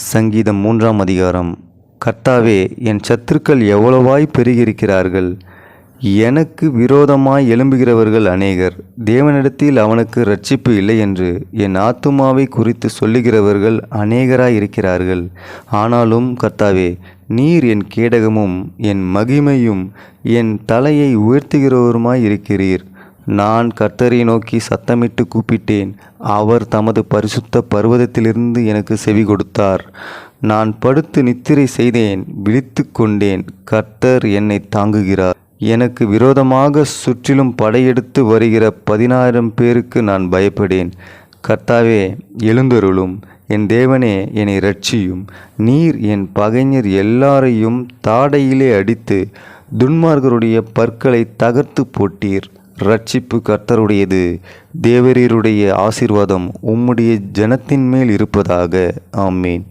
சங்கீதம் மூன்றாம் அதிகாரம். கர்த்தாவே என் சத்துருக்கள் எவ்வளவாய் பெருகியிருக்கிறார்கள்? எனக்கு விரோதமாய் எழும்புகிறவர்கள் அநேகர். தேவனிடத்தில் அவனுக்கு ரட்சிப்பு இல்லை என்று என் ஆத்துமாவை குறித்து சொல்லுகிறவர்கள் அநேகராய் இருக்கிறார்கள். ஆனாலும் கர்த்தாவே நீர் என் கேடகமும் என் மகிமையும் என் தலையை உயர்த்துகிறவருமாய் இருக்கிறீர். நான் கர்த்தரை நோக்கி சத்தமிட்டு கூப்பிட்டேன். அவர் தமது பரிசுத்த பர்வதத்திலிருந்து எனக்கு செவி கொடுத்தார். நான் படுத்து நித்திரை செய்தேன் விழித்து கொண்டேன். கர்த்தர் என்னை தாங்குகிறார். எனக்கு விரோதமாக சுற்றிலும் படையெடுத்து வருகிற பதினாயிரம் பேருக்கு நான் பயப்படேன். கர்த்தாவே எழுந்தருளும். என் தேவனே என்னை ரட்சியும் நீர் என் பகைஞர் எல்லாரையும் தாடையிலே அடித்து துன்மார்கருடைய பற்களை தகர்த்து போட்டீர். ரட்சிப்பு கர்த்தருடையது. தேவரீருடைய ஆசீர்வாதம் உம்முடைய ஜனத்தின் மேல் இருப்பதாக. ஆமீன்.